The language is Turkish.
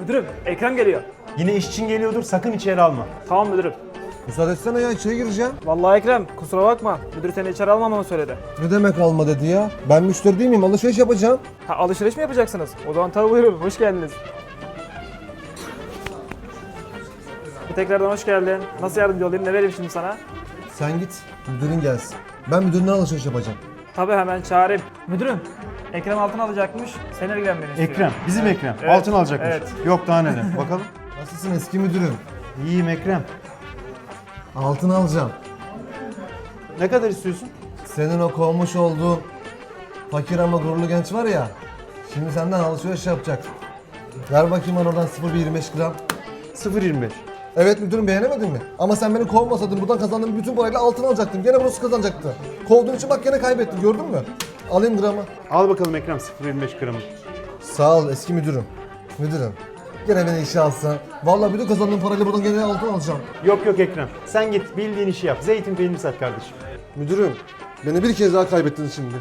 Müdürüm Ekrem geliyor. Yine iş için geliyordur sakın içeri alma. Tamam müdürüm. Müsaade etsene ya içeri gireceğim. Vallahi Ekrem kusura bakma. Müdür seni içeri almamamı söyledi. Ne demek alma dedi ya? Ben müşteri değil miyim? Alışveriş yapacağım. Ha alışveriş mi yapacaksınız? O zaman tabii buyurun. Hoş geldiniz. Tekrardan hoş geldin. Nasıl yardımcı olayım? Ne vereyim şimdi sana? Sen git, müdürün gelsin. Ben müdüründen alışveriş yapacağım. Tabii hemen çağırayım. Müdürüm, Ekrem altın alacakmış. Sen ilgilenmeni istiyor. Ekrem, bizim Ekrem. Evet, Altın alacakmış. evet. Yok daha neler. Bakalım. Nasılsın eski müdürüm? İyiyim Ekrem. Altın alacağım. Ne kadar istiyorsun? Senin o kovmuş olduğun fakir ama gururlu genç var ya. Şimdi senden alışveriş yapacak. Ver bakayım bana oradan 0,25 gram. 0.25. Evet müdürüm beğenemedin mi? Ama sen beni kovmasaydın buradan kazandığım bütün parayla altın alacaktın. Gene burası kazanacaktı. Kovduğun için bak gene kaybettin gördün mü? Alayım gramı. Al bakalım Ekrem 0.25 gramı. Sağ ol eski müdürüm. Müdürüm. Gene beni işe alsan. Vallahi bütün kazandığım parayla buradan gene altın alacağım. Yok yok Ekrem. Sen git bildiğin işi yap. Zeytin peyniri sat kardeşim. Müdürüm. Beni bir kez daha kaybettiniz şimdi.